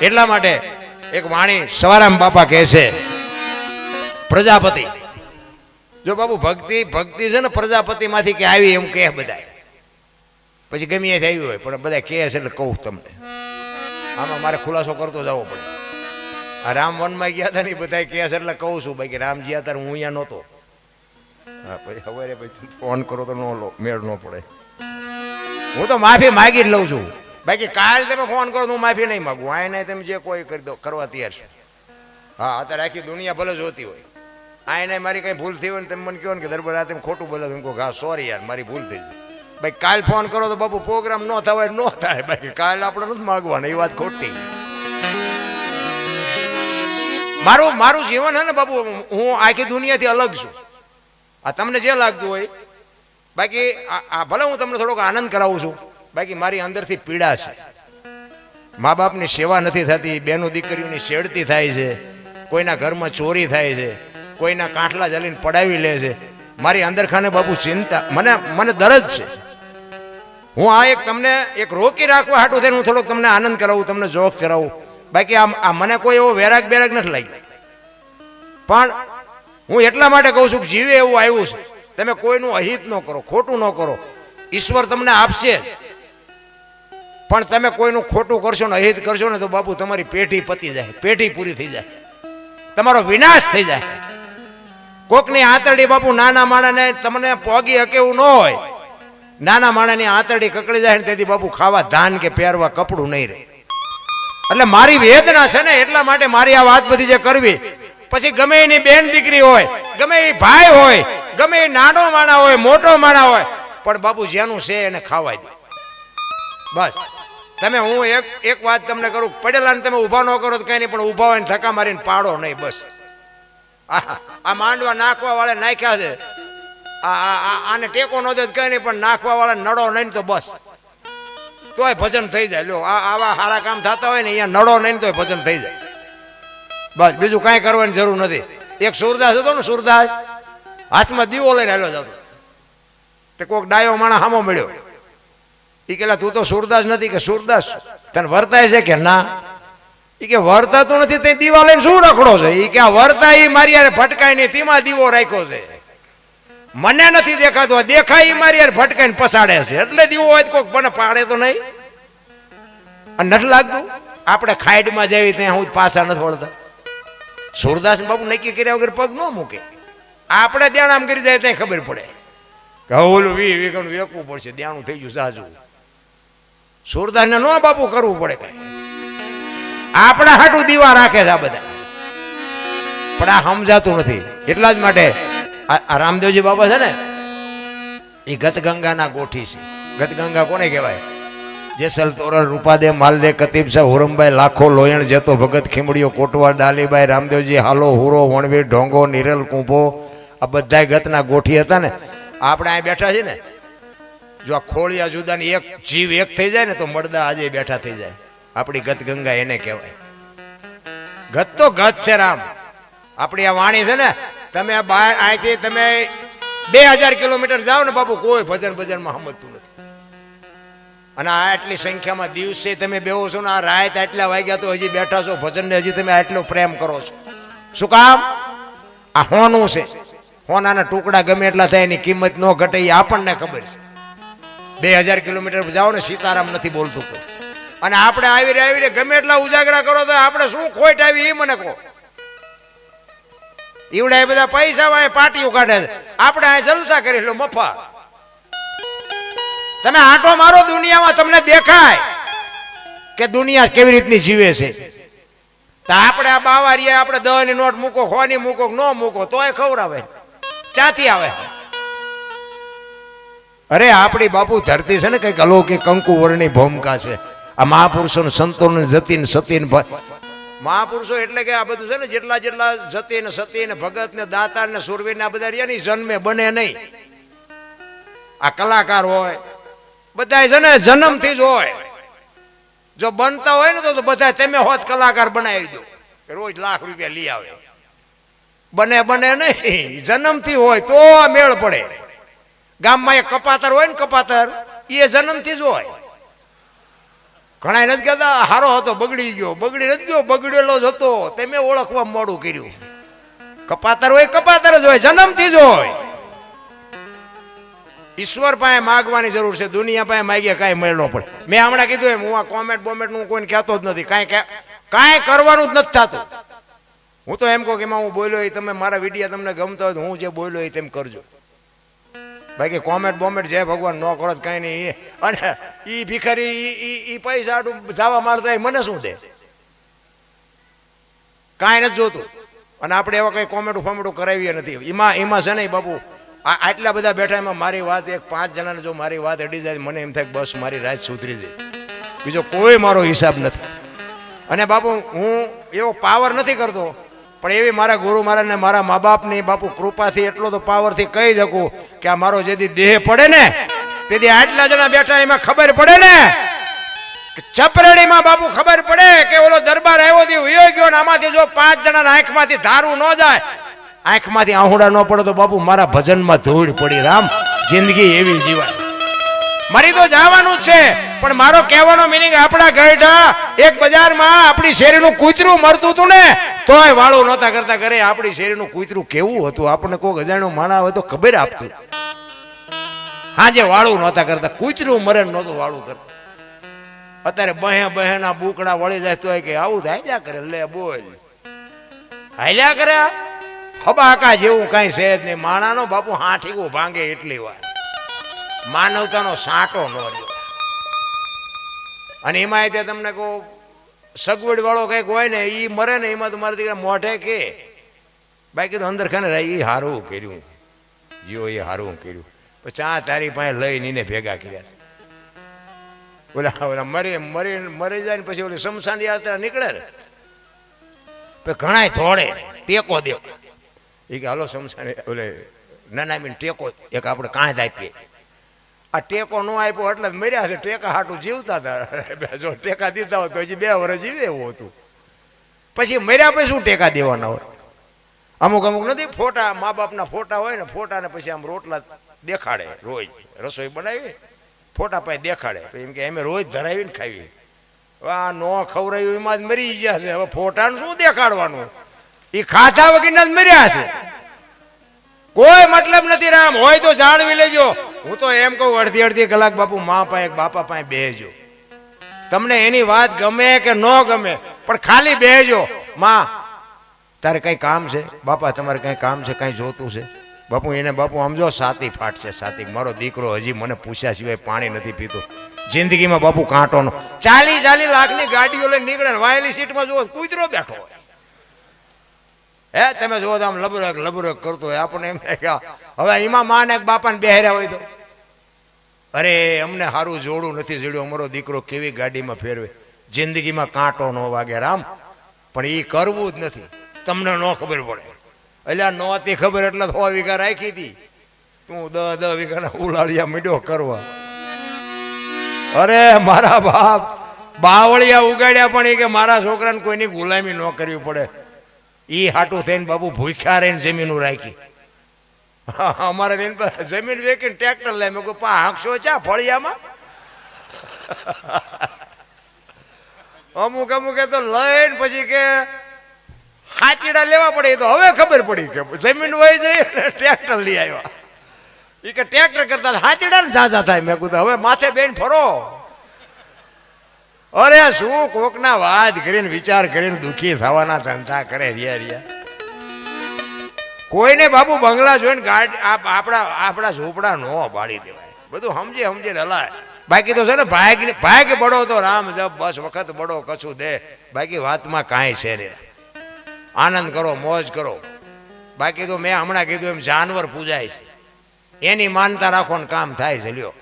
એટલા માટે એક વાણી સવારામ બાપા કહે છે, પ્રજાપતિ. જો બાબુ ભક્તિ ભક્તિ છે ને પ્રજાપતિમાંથી કે આવી એમ કહે બધા પછી ગમે એ થયું હોય, પણ બધા કહે છે એટલે કહું તમને. આમાં મારે ખુલાસો કરતો જવો પડે. આ રામ વનમાં ગયા હતા ને બધા કહે છે એટલે કહું છું ભાઈ કે રામ ગયા હતા હું અહીંયા નહોતો. હા, પછી હવે પછી ફોન કરો તો નો લો, મેળ ન પડે. હું તો માફી માગી જ લઉં છું. બાકી કાલ તમે ફોન કરો, હું માફી નહીં માગું. આ નહીં તમે જે કોઈ કરી દો કરવા તૈયાર છું. હા, અત્યારે આખી દુનિયા ભલે જોતી હોય. આ એને મારી કઈ ભૂલ થઈ હોય ને તમે મને કહો ને કે દરબાર આ તમે ખોટું બોલે તમે કહો સોરી યાર, મારી ભૂલ થઈ ગઈ. ભાઈ કાલ ફોન કરો તો બાપુ પ્રોગ્રામ ન થવાય ન થાય. બાકી કાલ આપણે નથી માગવાના, એ વાત ખોટી. મારું મારું જીવન હે ને બાપુ, હું આખી દુનિયાથી અલગ છું. આ તમને જે લાગતું હોય. બાકી આ ભલે હું તમને થોડોક આનંદ કરાવું છું. બાકી મારી અંદરથી પીડા છે. મા બાપની સેવા નથી થતી, બેનું દીકરીઓની શેડતી થાય છે, કોઈના ઘરમાં ચોરી થાય છે, કોઈના કાંઠલા જલીને પડાવી લે છે. મારી અંદર ખાને બાપુ ચિંતા, મને મને દરજ છે. હું આ એક તમને એક રોકી રાખવા હાટું થઈને હું થોડોક તમને આનંદ કરાવું, તમને જોક કરાવું. બાકી આ મને કોઈ એવો વેરાગ બેરાગ નથી લાગ્યો. પણ હું એટલા માટે કહું છું કે જીવે એવું આવ્યું છે. તમે કોઈનું અહિત ન કરો, ખોટું ન કરો. ઈશ્વર તમને આપશે. પણ તમે કોઈનું ખોટું કરશો ને અહિત કરશો ને તો બાપુ તમારી પેઢી પતી જાય, પેઢી પૂરી થઈ જાય. તમારો વિનાશ થઈ જાય. કોકની આંતરડી બાપુ નાના માણાને તમને પોગી હકે એવું ન હોય. નાના માણાની આંતરડી કકડી જાય ને તેથી બાપુ ખાવા ધાન કે પહેરવા કપડું નહીં રહે. એટલે મારી વેદના છે ને એટલા માટે મારી આ વાત બધી જે કરવી. પછી ગમે એની બેન દીકરી હોય, ગમે એ ભાઈ હોય, ગમે એ નાનો માણા હોય, મોટો માણા હોય, પણ બાપુ જેનું છે એને ખાવા દે. બસ. તમે, હું એક એક વાત તમને કરું પડેલા ને તમે ઊભા ન કરો તો કઈ નહીં, પણ ઊભા હોય ને ધક્કા મારીને પાડો નહીં, બસ. આ માંડવા નાખવા વાળા નાખ્યા છે. આને ટેકો ન દે કંઈ નહીં, પણ નાખવા વાળા નડો નહીં તો બસ. તોય ભજન થઈ જાય. લ્યો, આ, આવા સારા કામ થતા હોય ને, અહીંયા નડો નહીં તોય ભજન થઈ જાય. બસ, બીજું કાંઈ કરવાની જરૂર નથી. એક સુરદાસ હતો ને, સુરદાસ, હાથમાં દીવો લઈને આવ્યો જતો. તે કોઈક ડાયો માણસ હામો મળ્યો. એ કેલા તું તો સુરદાસ નથી કે સુરદાસ? તને વર્તાય છે કે ના? એ કે, વર્તાતું નથી, તે દીવા લઈને શું રખડો છે? એ કે, આ વર્તા ઈ મારી યાર ફટકાય નહીં, તેમાં દીવો રાખ્યો છે. મને નથી દેખાતો દેખાય એ મારી યાર ફટકાઈને પસાડે છે. એટલે દીવો હોય કોક મને પાડે તો નહીં? અને નથી લાગતું? આપણે ખાઈડમાં જઈએ ત્યાં હું પાછા નથી વળતા. સુરદાસ બાપુ નક્કી કર્યા વગર પગ ન મૂકે. આપણે ધ્યાન આમ કરી જાય, ત્યાં ખબર પડે. કે ઓલું વી વીઘાનું વેકવું પડશે ધ્યાનું થઈ ગયું સાજુ સુરદાસને ન બાપુ કરવું પડે કઈ. આપણા હાટું દીવા રાખે છે આ બધા. પણ આ સમજાતું નથી. એટલા જ માટે આ રામદેવજી બાબા છે ને, એ ગતગંગાના ગોઠી છે. ગતગંગા કોને કહેવાય? જેસલ તોરલ રૂપાદે માલદે કતીબ સાહેબ, હુરમભાઈ, લાખો લોયણ, જતો ભગત, ખીમડીઓ કોટવા ડાલીભાઈ રામદેવજી, હાલો, હુરો, વણવીર, ઢોંગો, નિરલ, કુંભો, આ બધા ગતના ગોઠી હતા ને. આપણે અહીં બેઠા છીએ ને જો આ ખોળિયા જુદાની એક જીવ એક થઈ જાય ને તો મળદા આજે બેઠા થઈ જાય. આપણી ગત ગંગા એને કહેવાય. ગત તો ગત છે રામ. આપણી આ વાણી છે ને, તમે બહાર અહીંથી તમે બે હજાર કિલોમીટર જાઓ ને બાપુ, કોઈ ભજન ભજનમાં સમજતું નથી. અને આ આટલી સંખ્યામાં દિવસે તમે બેહો છો ને, આ રાત આટલા વાગ્યા તો હજી બેઠા છો, ભજનને હજી તમે આટલો પ્રેમ કરો છો. શું કામ? આ હોનું છે. હોનાના ટુકડા ગમે એટલા થાય એની કિંમત ન ઘટે એ આપણને ખબર છે. બે હજાર કિલોમીટર જાઓ ને સીતારામ નથી બોલતું કોઈ. અને આપણે આવી રહ્યા આવી ગમે એટલા ઉજાગરા કરો તો આપણે શું ખોટ આવી એ મને કહો. ઈવડા બધા પૈસા વાય પાટીઓ કાઢે છે. આપણે આ જલસા કરી લો મફા. તમે આંટો મારો દુનિયામાં તમને દેખાય કે દુનિયા કેવી રીતની જીવે છે. તો આપણે આ બાવારીએ આપણે દવાની નોટ મૂકો, ખોની મૂકો ન મૂકો, તોય ખવડાવે. ચાથી આવે? અરે, આપણી બાપુ ધરતી છે ને કંઈક અલૌકિક કંકુવરની ભૂમિકા છે. આ મહાપુરુષો સંતોને જતીન સતીન મહાપુરુષો એટલે કે આ બધું છે ને જેટલા જેટલા જતી ને સતી ને ભગત ને દાતા ને સુરવીર ને આ બધા રહ્યા ને જન્મે, બને નહીં. આ કલાકાર હોય બધા છે ને જન્મથી જ હોય. જો બનતા હોય ને તો તો બધા તમે હોત કલાકાર બનાવી દો. રોજ લાખ રૂપિયા લઈ આવે. બને બને નહીં, જન્મથી હોય તો આ મેળ પડે. ગામમાં એક કપાતર હોય ને કપાતર એ જન્મથી જ હોય. ઘણા નથી કહેતા હારો હતો, બગડી ગયો, બગડી નથી ગયો, બગડેલો જ હતો. તે મેં ઓળખવા મોડું કર્યું. કપાતર હોય, કપાતર જ હોય, જન્મથી જ હોય. ઈશ્વર પાસે માગવાની જરૂર છે, દુનિયા પાસે માગ્યા કાંઈ મળ્યો પડે. મેં હમણાં કીધું એમ, હું આ કોમેન્ટ બોમેન્ટ હું કોઈને કહેતો જ નથી. કાંઈ કાંઈ કરવાનું જ નથી થતું. હું તો એમ કહું કે, એમાં હું બોલ્યો એ તમે મારા વિડીયા તમને ગમતા હોય હું જે બોલ્યો એ તેમ કરજો. બાકી કોમેન્ટ બોમેન્ટ જે ભગવાન ન કરો કાંઈ નહીં. અને એ ભિખારી એ પૈસા આટલું જવા મારતા મને શું દે? કાંઈ નથી જોતું. અને આપણે એવા કંઈ કોમેડું ફોમેન્ટો કરાવીએ નથી. એમાં એમાં છે નહીં બાપુ આટલા બધા બેઠા એમાં મારી વાત એક પાંચ જણાને જો મારી વાત અડી જાય મને એમ થાય બસ મારી રાત સુધરી જાય. બીજો કોઈ મારો હિસાબ નથી. અને બાપુ, હું એવો પાવર નથી કરતો. પણ એવી મારા ગુરુ મહારાજને, મારા મા બાપની બાપુ કૃપાથી એટલો તો પાવરથી કહી શકું કે આ મારો જેથી દેહ પડે ને, તેથી આટલા જણા બેઠા એમાં ખબર પડે ને ચપરેડીમાં બાપુ ખબર પડે કે ઓલો દરબાર આવ્યો થી વયો ગયો ને, આમાંથી જો પાંચ જણાના આંખમાંથી ધારું ન જાય, આંખમાંથી આહુડા ન પડે તો બાપુ મારા ભજનમાં ધૂળ પડી, રામ, જિંદગી એવી જીવાય. મારી તો જવાનું જ છે. પણ મારો કહેવાનો મિનિંગ આપણા ગઢા એક બજારમાં આપણી શેરીનું કૂતરું મરતું હતું ને, તોય વાળું નહોતા કરતા કરે આપણી શેરીનું કૂતરું કેવું હતું? આપણને કોઈ અજાણ્યું માણા હોય તો ખબર આપતું. હાજે વાળું નહોતા કરતા, કૂતરું મરે નહોતું વાળું કરતા. અત્યારે બહે બહેના બુકડા વળી જાય તો કે આવું થાય કરે, લે બોલ. હાલ્યા કરે? હબાકા જેવું કાંઈ છે જ નહીં. માણાનો બાપુ હાઠીગું ભાંગે એટલી વાર. માનવતાનો સાંટો ન રહ્યો. અને એમાં તે તમને કહું સગવડ વાળો કંઈક હોય ને એ મરે ને, એમાં તમારે દીકરા મોઢે કે. બાકી તો અંદર ખાને એ હારું કર્યું. જીઓ એ હારું કર્યું. પછી આ તારી પાસે લઈને એને ભેગા કર્યા. ઓલા ઓલા મરે મરે, મરી જાય ને પછી ઓલી શમશાન યાત્રા નીકળે ને. પછી ઘણાય થોડે ટેકો દે. એ કે, હાલો શમશાન, ઓલે નાના ટેકો, એક આપણે કાંઈ જ આપીએ. આ ટેકો ન આપ્યો એટલે મર્યા છે. ટેકા હાટું જીવતા હતા જો ટેકા દીધા હોય તો હજી બે વર્ષ જીવે એવું હતું. પછી મર્યા પછી શું ટેકા દેવાના હોય? અમુક અમુક નથી, ફોટા મા બાપના ફોટા હોય ને, ફોટાને પછી આમ રોટલા દેખાડે રોજ રસોઈ બનાવી, ફોટા પાસે દેખાડે. એમ કે અમે રોજ ધરાવીને ખાવી આ નો ખવરાયું એમાં જ મરી ગયા છે. હવે ફોટાનું શું દેખાડવાનું? એ ખાધા વગરના જ મર્યા છે. કોઈ મતલબ નથી રામ. હોય તો જાળવી લેજો. હું તો એમ કહું, અડધી અડધી કલાક બાપુ મા પાસે બાપા પાસે બેહજો. તમને એની વાત ગમે કે ન ગમે, પણ ખાલી બેહજો. માં, તારે કઈ કામ છે? બાપા, તમારે કઈ કામ છે? કઈ જોતું છે? બાપુ, એને બાપુ સમજો સાતી ફાટ છે, સાતી. મારો દીકરો હજી મને પૂછ્યા સિવાય પાણી નથી પીતો. જિંદગીમાં બાપુ કાંટો નો. ચાલી ચાલી લાખની ગાડીઓ લઈને નીકળે વાયેલી સીટમાં જુઓ, કૂતરો બેઠો હોય. હે, તમે જુઓ આમ લબરક લબરક કરતો હોય. આપણને એમ થાય હવે એમાં માં ને બાપાને બેહર્યા હોય તો. અરે, અમને સારું જોડું નથી જોડ્યું. અમારો દીકરો કેવી ગાડીમાં ફેરવે. જિંદગીમાં કાંટો ન વાગે રામ. પણ એ કરવું જ નથી. તમને ન ખબર પડે. એટલે નહોતી ખબર એટલે સો વીઘા રાખી હતી. તું દસ દસ વીઘાના ઉલાળિયા મીડો કરવા. અરે, મારા બાપ. બાવળિયા ઉગાડ્યા પણ એ કે મારા છોકરાને કોઈની ગુલામી ન કરવી પડે. એ હાટું થઈને બાબુ ભૂખ્યા રહીને જમીનું રાખી. અમારે બેન જમીન વેકીને ટ્રેક્ટર લે મેં પા, હાંકશો ચા ફળિયામાં? અમુક એ તો લઈને પછી કે હાચીડા લેવા પડે એ તો હવે ખબર પડી કે જમીન વહી જઈ ટ્રેક્ટર લઈ આવ્યા. એ કે ટ્રેક્ટર કરતા હાચીડા ને ઝાઝા થાય. મેં કીધું, હવે માથે બેન ફરો. અરે શું કોકના વાત કરીને વિચાર કરીને દુઃખી થવાના ધંધા કરે રિયા રિયા કોઈને બાબુ બંગલા જોઈને ગાર્ડ આપણા આપણા ઝૂંપડા નો બાળી દેવાય. બધું સમજે સમજે હલાય. બાકી તો છે ને ભાગ ભાગ બડો તો રામ જપ, બસ વખત બડો કશું દે. બાકી વાતમાં કાંઈ છે નહીં. આનંદ કરો, મોજ કરો. બાકી તો મેં હમણાં કીધું એમ જાનવર પૂજાય છે. એની માનતા રાખો ને કામ થાય છે, લ્યો.